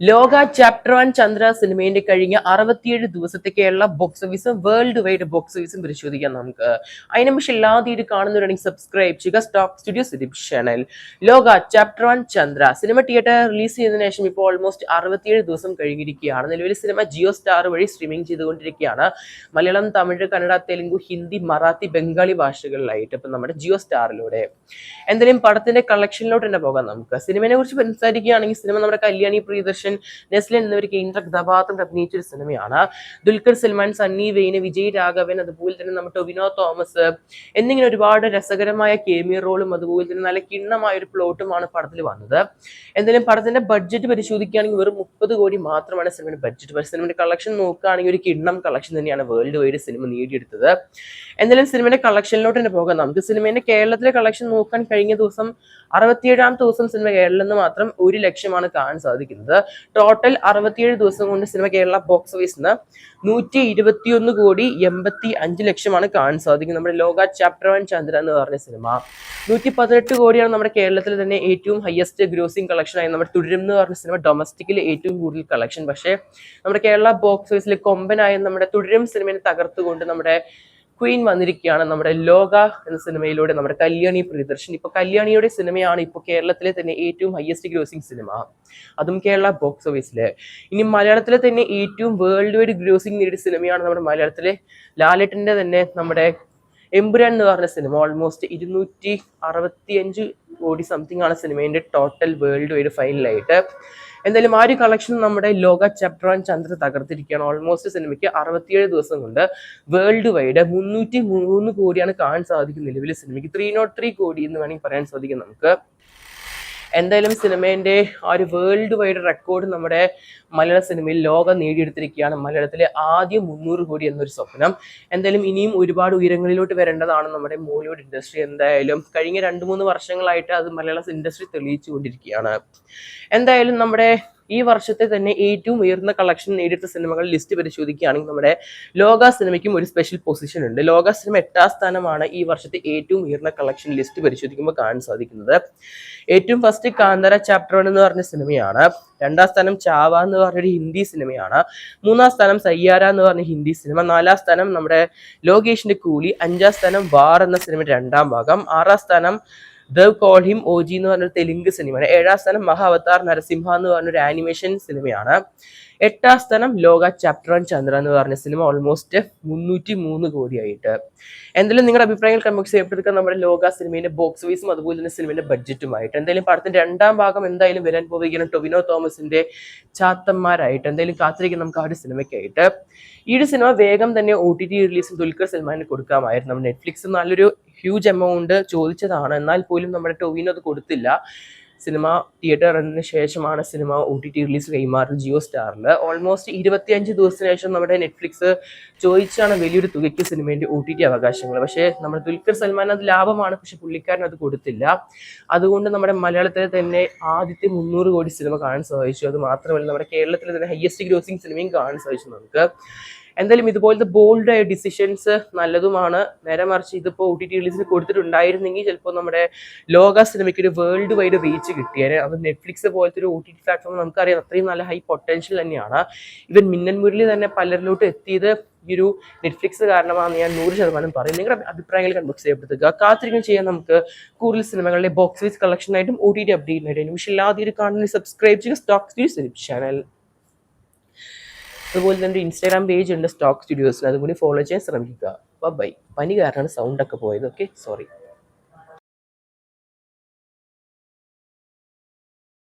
ലോക chapter one Chandra സിനിമേന്റെ കഴിഞ്ഞ അറുപത്തിയേഴ് ദിവസത്തേക്കുള്ള ബോക്സ് ഓഫീസും വേൾഡ് വൈഡ് ബോക്സ് ഓഫീസും പരിശോധിക്കാം നമുക്ക്. അതിന് പക്ഷേ എല്ലാതീര് കാണുന്നവരാണെങ്കിൽ സബ്സ്ക്രൈബ് ചെയ്യുക. Stock studio സിലിപ് channel Lokah chapter one Chandra cinema theatre release ചെയ്തതിനു ശേഷം ഇപ്പോൾ ഓൾമോസ്റ്റ് അറുപത്തിയേഴ് ദിവസം കഴിഞ്ഞിരിക്കുകയാണ്. നിലവിൽ സിനിമ ജിയോ സ്റ്റാർ വഴി സ്ട്രീമിംഗ് ചെയ്തുകൊണ്ടിരിക്കുകയാണ്. മലയാളം തമിഴ് കന്നഡ തെലുങ്ക് ഹിന്ദി മറാത്തി ബംഗാളി ഭാഷകളിലായിട്ട് ഇപ്പം നമ്മുടെ ജിയോ സ്റ്റാറിലൂടെ എന്തായാലും പടത്തിന്റെ കളക്ഷനിലോട്ട് തന്നെ പോകാം നമുക്ക്. സിനിമയെ കുറിച്ച് സംസാരിക്കുകയാണെങ്കിൽ സിനിമ നമ്മുടെ കല്യാണി പ്രിയദർശൻ നെസ്ലിൻ എന്നിവർ കേന്ദ്ര കഥാപാത്രം അഭിനയിച്ച ഒരു സിനിമയാണ്. ദുൽഖർ സൽമാൻ സണ്ണി വെയിന് വിജയ് രാഘവൻ അതുപോലെ തന്നെ നമ്മുടെ ടൊവിനോ തോമസ് എന്നിങ്ങനെ ഒരുപാട് രസകരമായ കേമിയ റോളും അതുപോലെ തന്നെ നല്ല കിണ്ണമായ ഒരു പ്ലോട്ടുമാണ് പടത്തിൽ വന്നത്. എന്തായാലും പടത്തിന്റെ ബഡ്ജറ്റ് പരിശോധിക്കുകയാണെങ്കിൽ വെറും മുപ്പത് കോടി മാത്രമാണ് സിനിമയുടെ ബഡ്ജറ്റ് സിനിമയുടെ കളക്ഷൻ നോക്കുകയാണെങ്കിൽ ഒരു കിണ്ണം കളക്ഷൻ തന്നെയാണ് വേൾഡ് വൈഡ് സിനിമ നേടിയെടുത്തത്. എന്തായാലും സിനിമയുടെ കളക്ഷനിലോട്ട് തന്നെ പോകാം. നമുക്ക് സിനിമയുടെ കേരളത്തിലെ കളക്ഷൻ നോക്കാൻ കഴിഞ്ഞ ദിവസം അറുപത്തിയേഴാം ദിവസം സിനിമ കേരളത്തിൽ നിന്ന് മാത്രം ഒരു ലക്ഷമാണ് കാണാൻ സാധിക്കുന്നത്. ടോട്ടൽ അറുപത്തിയേഴ് ദിവസം കൊണ്ട് സിനിമ കേരള ബോക്സ് ഓഫീസിൽ നിന്ന് നൂറ്റി ഇരുപത്തിയൊന്ന് കോടി എൺപത്തി അഞ്ച് ലക്ഷമാണ് കാണാൻ സാധിക്കുന്നത്. നമ്മുടെ ലോക ചാപ്റ്റർ വൺ ചന്ദ്ര എന്ന് പറഞ്ഞ സിനിമ. നൂറ്റി പതിനെട്ട് കോടിയാണ് നമ്മുടെ കേരളത്തിൽ തന്നെ ഏറ്റവും ഹയസ്റ്റ് ഗ്രോസിംഗ് കളക്ഷൻ ആയി നമ്മുടെ തുടരും എന്ന് പറഞ്ഞ സിനിമ ഡൊമസ്റ്റിക്കിൽ ഏറ്റവും കൂടുതൽ കളക്ഷൻ പക്ഷേ നമ്മുടെ കേരള ബോക്സ് ഓഫീസിൽ കൊമ്പനായ നമ്മുടെ തുടരും സിനിമയെ തകർത്തുകൊണ്ട് നമ്മുടെ ക്വീൻ വന്നിരിക്കുകയാണ് നമ്മുടെ ലോക എന്ന സിനിമയിലൂടെ നമ്മുടെ കല്യാണി പ്രിയദർശൻ ഇപ്പൊ കല്യാണിയുടെ സിനിമയാണ് ഇപ്പോൾ കേരളത്തിലെ തന്നെ ഏറ്റവും ഹയസ്റ്റ് ഗ്രോസിംഗ് സിനിമ അതും കേരള ബോക്സ് ഓഫീസിലെ ഇനി മലയാളത്തിലെ തന്നെ ഏറ്റവും വേൾഡ് വൈഡ് ഗ്രോസിംഗ് നേടിയ സിനിമയാണ് നമ്മുടെ മലയാളത്തിലെ ലാലേട്ടന്റെ തന്നെ നമ്മുടെ എമ്പുരാൻ എന്ന് പറഞ്ഞ സിനിമ ഓൾമോസ്റ്റ് ഇരുന്നൂറ്റി അറുപത്തി അഞ്ച് കോടി സംതിങ് ആണ് സിനിമയുടെ ടോട്ടൽ വേൾഡ് വൈഡ് ഫൈനലായിട്ട് എന്തായാലും ആ ഒരു കളക്ഷൻ നമ്മുടെ ലോക ചാപ്റ്റർ ചന്ദ്ര തകർത്തിരിക്കുകയാണ്. ഓൾമോസ്റ്റ് സിനിമയ്ക്ക് അറുപത്തിയേഴ് ദിവസം കൊണ്ട് വേൾഡ് വൈഡ് മുന്നൂറ്റി മൂന്ന് കോടിയാണ് കാണാൻ സാധിക്കുന്നത് നിലവിലെ സിനിമയ്ക്ക് ത്രീ നോട്ട് ത്രീ കോടി എന്ന് വേണമെങ്കിൽ പറയാൻ സാധിക്കും നമുക്ക്. എന്തായാലും സിനിമേന്റെ ആ ഒരു വേൾഡ് വൈഡ് റെക്കോർഡ് നമ്മുടെ മലയാള സിനിമയിൽ ലോകം നേടിയെടുത്തിരിക്കുകയാണ്. മലയാളത്തിലെ ആദ്യ മുന്നൂറ് കോടി എന്നൊരു സ്വപ്നം. എന്തായാലും ഇനിയും ഒരുപാട് ഉയരങ്ങളിലോട്ട് വരേണ്ടതാണ് നമ്മുടെ മോളിവുഡ് ഇൻഡസ്ട്രി എന്തായാലും കഴിഞ്ഞ രണ്ട് മൂന്ന് വർഷങ്ങളായിട്ട് അത് മലയാള ഇൻഡസ്ട്രി തെളിയിച്ചുകൊണ്ടിരിക്കുകയാണ്. എന്തായാലും നമ്മുടെ ഈ വർഷത്തെ തന്നെ ഏറ്റവും ഉയർന്ന കളക്ഷൻ നേടിയിട്ട സിനിമകൾ ലിസ്റ്റ് പരിശോധിക്കുകയാണെങ്കിൽ നമ്മുടെ ലോക സിനിമയ്ക്കും ഒരു സ്പെഷ്യൽ പൊസിഷൻ ഉണ്ട്. ലോക സിനിമ എട്ടാം സ്ഥാനമാണ് ഈ വർഷത്തെ ഏറ്റവും ഉയർന്ന കളക്ഷൻ ലിസ്റ്റ് പരിശോധിക്കുമ്പോൾ കാണാൻ സാധിക്കുന്നത്. ഏറ്റവും ഫസ്റ്റ് കാന്തര ചാപ്റ്റർ വൺ എന്ന് പറഞ്ഞ സിനിമയാണ്. രണ്ടാം സ്ഥാനം ചാവ എന്ന് പറഞ്ഞൊരു ഹിന്ദി സിനിമയാണ്. മൂന്നാം സ്ഥാനം സയ്യാര എന്ന് പറഞ്ഞ ഹിന്ദി സിനിമ. നാലാം സ്ഥാനം നമ്മുടെ ലോകേഷിന്റെ കൂലി. അഞ്ചാം സ്ഥാനം വാർ എന്ന സിനിമ രണ്ടാം ഭാഗം. ആറാം സ്ഥാനം they call him O G എന്ന് പറഞ്ഞൊരു തെലുങ്ക് സിനിമയാണ്. ഏഴാം സ്ഥാനം മഹാവതാർ നരസിംഹ എന്ന് പറഞ്ഞൊരു ആനിമേഷൻ സിനിമയാണ്. എട്ടാം സ്ഥാനം ലോക ചാപ്റ്റർ ഓൺ ചന്ദ്ര എന്ന് പറഞ്ഞ സിനിമ ഓൾമോസ്റ്റ് മുന്നൂറ്റി മൂന്ന് കോടിയായിട്ട്. എന്തായാലും നിങ്ങളുടെ അഭിപ്രായങ്ങൾ കമന്റ് ചെയ്യപ്പെടുക നമ്മുടെ ലോക സിനിമയുടെ ബോക്സ് ഓഫീസും അതുപോലെ തന്നെ സിനിമയുടെ ബഡ്ജറ്റുമായിട്ട് എന്തായാലും പടത്തിന്റെ രണ്ടാം ഭാഗം എന്തായാലും വരാൻ പോവുകയാണ് ടൊവിനോ തോമസിന്റെ ചാത്തന്മാരായിട്ട്. എന്തായാലും കാത്തിരിക്കും നമുക്ക് ആ ഒരു സിനിമയ്ക്കായിട്ട്. ഈ ഒരു സിനിമ വേഗം തന്നെ ഒ ടി ടി റിലീസും ദുൽഖർ സൽമാന് കൊടുക്കാമായിരുന്നു. നെറ്റ്ഫ്ലിക്സ് നല്ലൊരു ഹ്യൂജ് എമൗണ്ട് ചോദിച്ചതാണ്. എന്നാൽ പോലും നമ്മുടെ ടോവിനോ അത് കൊടുത്തില്ല. സിനിമ തിയേറ്റർ തിയേറ്ററിന് ശേഷമാണ് cinema O T T release കൈമാറുന്നത് ജിയോ സ്റ്റാറിൽ. ഓൾമോസ്റ്റ് ഇരുപത്തിയഞ്ച് ദിവസത്തിന് ശേഷം നമ്മുടെ നെറ്റ്ഫ്ലിക്സ് ചോദിച്ചാണ് വലിയൊരു തുകയ്ക്ക് സിനിമേന്റെ ഒ ടി ടി അവകാശങ്ങൾ. പക്ഷേ നമ്മുടെ ദുൽഖർ സൽമാൻ അത് ലാഭമാണ്. പക്ഷെ പുള്ളിക്കാരൻ അത് കൊടുത്തില്ല. അതുകൊണ്ട് നമ്മുടെ മലയാളത്തിലെ തന്നെ ആദ്യത്തെ മുന്നൂറ് കോടി സിനിമ കാണാൻ സാധിച്ചു. അത് മാത്രമല്ല നമ്മുടെ കേരളത്തിലെ തന്നെ ഹയസ്റ്റ് ഗ്രോസിംഗ് സിനിമയും കാണാൻ സാധിച്ചു നമുക്ക്. എന്തായാലും ഇതുപോലത്തെ ബോൾഡായ ഡിസിഷൻസ് നല്ലതുമാണ്. നേരെ മറിച്ച് ഇതിപ്പോൾ ഒ ടി ടി റിലീസിന് കൊടുത്തിട്ടുണ്ടായിരുന്നെങ്കിൽ ചിലപ്പോൾ നമ്മുടെ ലോക സിനിമയ്ക്ക് ഒരു വേൾഡ് വൈഡ് റീച്ച് കിട്ടിയേനെ. അത് നെറ്റ്ഫ്ലിക്സ് പോലത്തെ ഒരു ഒ ടി ടി പ്ലാറ്റ്ഫോം നമുക്കറിയാം. അത്രയും നല്ല ഹൈ പൊട്ടൻഷ്യൽ തന്നെയാണ്. ഇവൻ മിന്നൻ മുരളി തന്നെ പലരിലോട്ട് എത്തിയത് ഈ ഒരു നെറ്റ്ഫ്ലിക്സ് കാരണമാണെന്ന് ഞാൻ നൂറ് ശതമാനം പറയും. നിങ്ങളുടെ അഭിപ്രായങ്ങൾ കൺബോക്സ് ചെയ്യപ്പെടുത്തുക കാത്തിരിക്കും ചെയ്യാൻ നമുക്ക് കൂടുതൽ സിനിമകളുടെ ബോക്സ് ഓഫീസ് കളക്ഷനായിട്ടും ഒ ടി ടി അപ്ഡേറ്റിനായിട്ടും പക്ഷേ ഒരു കാണുന്ന സബ്സ്ക്രൈബ് ചെയ്യുക. സ്റ്റോക്ക് ചാനൽ അതുപോലെ തന്നെ ഇൻസ്റ്റാഗ്രാം പേജ് ഉണ്ട് സ്റ്റോക്ക് സ്റ്റുഡിയോസിൽ അതുകൂടി ഫോളോ ചെയ്യാൻ ശ്രമിക്കുക. ബൈ പനി കാരണമാണ് സൗണ്ട് ഒക്കെ പോയത്. Okay sorry